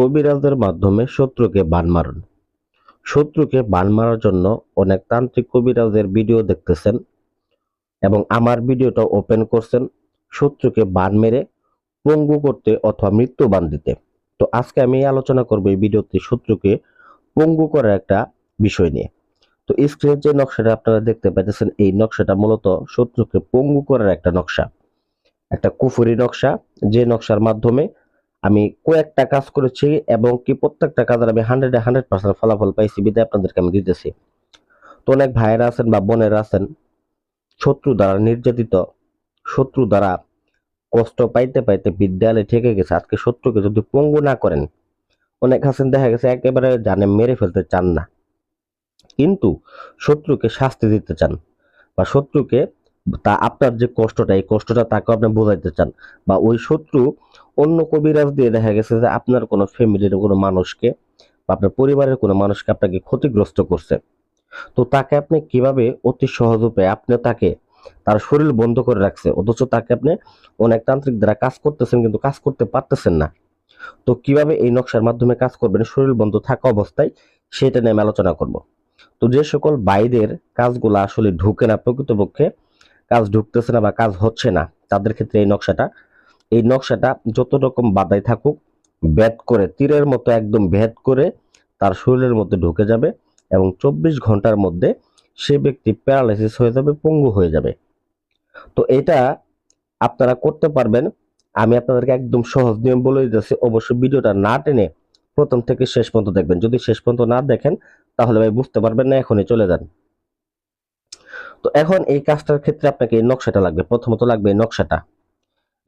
কবিরাজদের মাধ্যমে শত্রুকে বান মারুন। শত্রুকে বান মারার জন্য অনেক তান্ত্রিক কবিরাজের ভিডিও দেখতেছেন এবং আমার ভিডিওটা ওপেন করছেন শত্রুকে বান মেরে পঙ্গু করতে অথবা মৃত্যু বান দিতে। তো আজকে আমি আলোচনা করব এই ভিডিওতে শত্রুকে পঙ্গু করার একটা বিষয় নিয়ে। তো স্ক্রিনের যে নকশাটা আপনারা দেখতে পাচ্ছেন এই নকশাটা মূলত শত্রুকে পঙ্গু করার একটা নকশা। একটা কুফুরি নকশা, যে নকশার মাধ্যমে আমি কয়েকটা কাজ করেছি এবং কি প্রত্যেকটা কাজের আমি হান্ড্রেড হান্ড্রেড পার্সেন্ট ফলাফল পাইছি, বিদায় আপনাদেরকে আমি দিতেছি। তো অনেক ভাইয়েরা আছেন বা বোনেরা আছেন, শত্রু দ্বারা নির্যাতিত, শত্রু দ্বারা কষ্ট পাইতে পাইতে বিদ্যালয়ে ঠেকে গেছে, আজকে শত্রুকে যদি পঙ্গু না করেন, অনেক আছেন, দেখা গেছে একেবারে জানে মেরে ফেলতে চান না। কিন্তু শত্রুকে শাস্তি দিতে চান বা শত্রুকে তা আপনার যে কষ্টটা, এই কষ্টটা তাকে আপনি বোঝাইতে চান বা ওই শত্রু অন্য কবিরাজ দিয়ে দেখা গেছে যে আপনার কোনো ফ্যামিলির কোনো মানুষকে বা আপনার পরিবারের কোনো মানুষকে আপনাকে ক্ষতিগ্রস্ত করছে। তো তাকে আপনি কীভাবে অতি সহজ উপায়ে আপনি তাকে তার শরীর বন্ধ করে রাখছে? অথচ তাকে আপনি অনেক তান্ত্রিক দ্বারা কাজ করতেছেন কিন্তু কাজ করতে পারতেছেন না। তো কীভাবে এই নকশার মাধ্যমে কাজ করবেন? শরীর বন্ধ থাকা অবস্থায় সেটা নিয়ে আমি আলোচনা করব। তো যে সকল বাইদের কাজগুলো আসলে ঢুকে না প্রকৃতপক্ষে কাজ ঢুকতেছে না বা কাজ হচ্ছে না, তাদের ক্ষেত্রে এই নকশাটা এই নকশাটা যত রকম বাধাই থাকুক, ভেদ করে, তীরের মতো একদম ভেদ করে তার শরীরের মধ্যে ঢুকে যাবে এবং চব্বিশ ঘণ্টার মধ্যে সে ব্যক্তি প্যারালাইসিস হয়ে যাবে, পঙ্গু হয়ে যাবে। তো এটা আপনারা করতে পারবেন। আমি আপনাদেরকে একদম সহজ নিয়ম বলে দিতেছি অবশ্যই ভিডিওটা না টেনে প্রথম থেকে শেষ পর্যন্ত দেখবেন। যদি শেষ পর্যন্ত না দেখেন, তাহলে ভাই বুঝতে পারবেন না, এখনই চলে যান। তো এখন এই কাজটার ক্ষেত্রে আপনাকে এই নকশাটা লাগবে। প্রথমত লাগবে নকশাটা।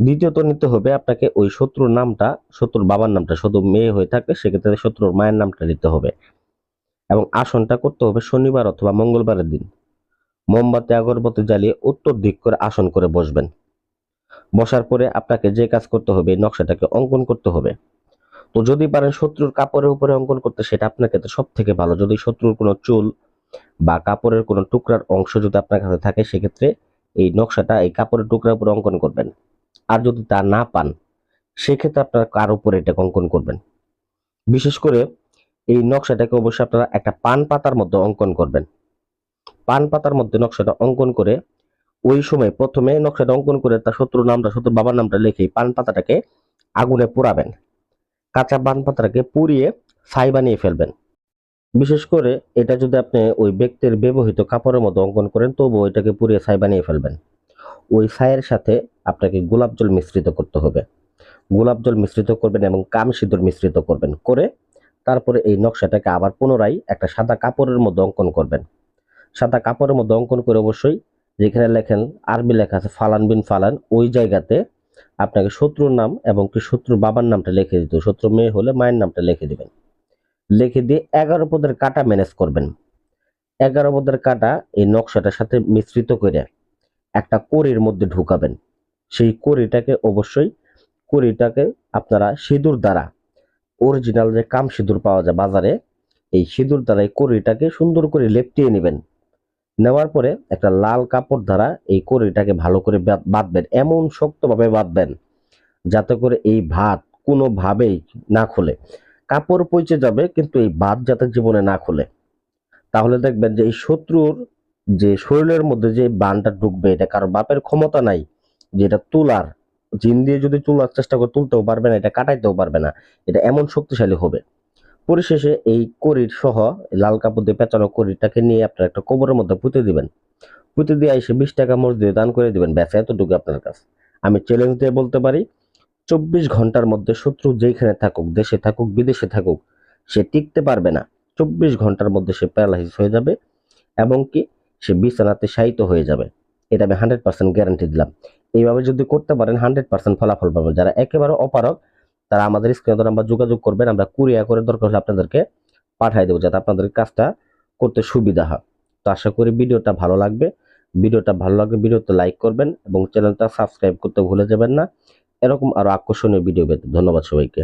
দ্বিতীয়ত নিতে হবে আপনাকে ওই শত্রুর নামটা, শত্রুর বাবার নামটা। শুধু মেয়ে হয়ে থাকলে সেক্ষেত্রে শত্রুর মায়ের নামটা নিতে হবে। এবং আসনটা করতে হবে শনিবার অথবা মঙ্গলবারের দিন। মোমবাতি, আগরবাতি জ্বালিয়ে উত্তর দিক করে আসন করে বসবেন। বসার পরে আপনাকে যে কাজ করতে হবে নকশাটাকে অঙ্কন করতে হবে। তো যদি পারেন শত্রুর কাপড়ের উপরে অঙ্কন করতে, সেটা আপনার ক্ষেত্রে সব থেকে ভালো। যদি শত্রুর কোনো চুল বা কাপড়ের কোনো টুকরার অংশ যদি আপনার কাছে থাকে, সেক্ষেত্রে এই নকশাটা এই কাপড়ের টুকরার উপরে অঙ্কন করবেন। আর যদি তা না পান, সেক্ষেত্রে আপনারা কার উপরে এটা অঙ্কন করবেন? বিশেষ করে এই নকশাটাকে অবশ্যই আপনারা একটা পান পাতার মধ্যে অঙ্কন করবেন। পান পাতার মধ্যে নকশাটা অঙ্কন করে ওই সময় প্রথমে নকশাটা অঙ্কন করে তার শত্রুর নামটা, শত্রুর বাবার নামটা লিখে পান পাতাটাকে আগুনে পোড়াবেন। কাঁচা পান পাতাটাকে পুড়িয়ে ছাই বানিয়ে ফেলবেন। বিশেষ করে এটা যদি আপনি ওই ব্যক্তির ব্যবহৃত কাপড়ের মতো অঙ্কন করেন, তবুও এটাকে পুড়িয়ে ছাই বানিয়ে ফেলবেন। ওই ছাইয়ের সাথে আপনাকে গোলাপ জল মিশ্রিত করতে হবে। গোলাপ জল মিশ্রিত করবেন এবং কাম সিঁদুর মিশ্রিত করবেন করে তারপরে এই নকশাটাকে আবার পুনরায় একটা সাদা কাপড়ের মধ্যে অঙ্কন করবেন। সাদা কাপড়ের মধ্যে অঙ্কন করে অবশ্যই যেখানে লেখেন আরবি লেখা আছে, ফালান বিন ফালান, ওই জায়গাতে আপনাকে শত্রুর নাম এবং কি শত্রুর বাবার নামটা লিখে দিতে। শত্রু মেয়ে হলে মায়ের নামটা লিখে দিবেন। লিখে দিয়ে এগারো পদের কাটা ম্যানেজ করবেন। এগারো পদের কাটা এই নকশাটার সাথে মিশ্রিত করে একটা কড়ির মধ্যে ঢুকাবেন। সেই কড়িটাকে অবশ্যই, কড়িটাকে আপনারা সিঁদুর দ্বারা অরিজিনাল যে কাম সিঁদুর পাওয়া যায় বাজারে, এই সিঁদুর দ্বারা এই কড়িটাকে সুন্দর করে লেপটিয়ে নেবেন। নেওয়ার পরে একটা লাল কাপড় দ্বারা এই কড়িটাকে ভালো করে বাঁধবেন, এমন শক্তভাবে বাঁধবেন, যাতে করে এই ভাত কোনোভাবেই না খুলে। কাপড় পচে যাবে, কিন্তু এই ভাত যাতে জীবনে না খুলে। তাহলে দেখবেন যে এই শত্রুর যে শরীরের মধ্যে যে বানটা ঢুকবে, এটা কারও বাপের ক্ষমতা নাই, যে এটা তোলার। জিন দিয়ে যদি তোলার চেষ্টা করে তুলতেও পারবে না, এটা কাটাইতেও পারবে না, এটা এমন শক্তিশালী হবে। পরিশেষে এই করির সহ লাল কাপড় দিয়ে পেঁচানো করিটাকে নিয়ে আপনার একটা কবরের মধ্যে পুঁতে দিবেন। পুঁতে দিয়ে এসে বিশ টাকা মসজিদে দান করে দিবেন, ব্যাস, এতটুকু আপনার কাছে। আমি চ্যালেঞ্জ দিয়ে বলতে পারি চব্বিশ ঘণ্টার মধ্যে শত্রু যেখানে থাকুক, দেশে থাকুক, বিদেশে থাকুক, সে টিকতে পারবে না। চব্বিশ ঘণ্টার মধ্যে সে প্যারালাইসিস হয়ে যাবে এবং কি সে বিছানাতে শায়িত হয়ে যাবে। এটা আমি হান্ড্রেড পার্সেন্ট গ্যারান্টি দিলাম। এইভাবে যদি করতে পারেন, হান্ড্রেড পার্সেন্ট ফলাফল পাবেন। যারা একেবারে অপারক তারা আমাদের স্ক্রিনে নাম্বার যোগাযোগ করবেন, আমরা কুরিয়া করে দরকার হলে আপনাদেরকে পাঠাই দেবো যাতে আপনাদের কাজটা করতে সুবিধা হয়। তো আশা করি ভিডিওটা ভালো লাগবে। ভিডিওটা ভালো লাগলে ভিডিওতে লাইক করবেন এবং চ্যানেলটা সাবস্ক্রাইব করতে ভুলে যাবেন না। এরকম আরও আকর্ষণীয় ভিডিও পেতে। ধন্যবাদ সবাইকে।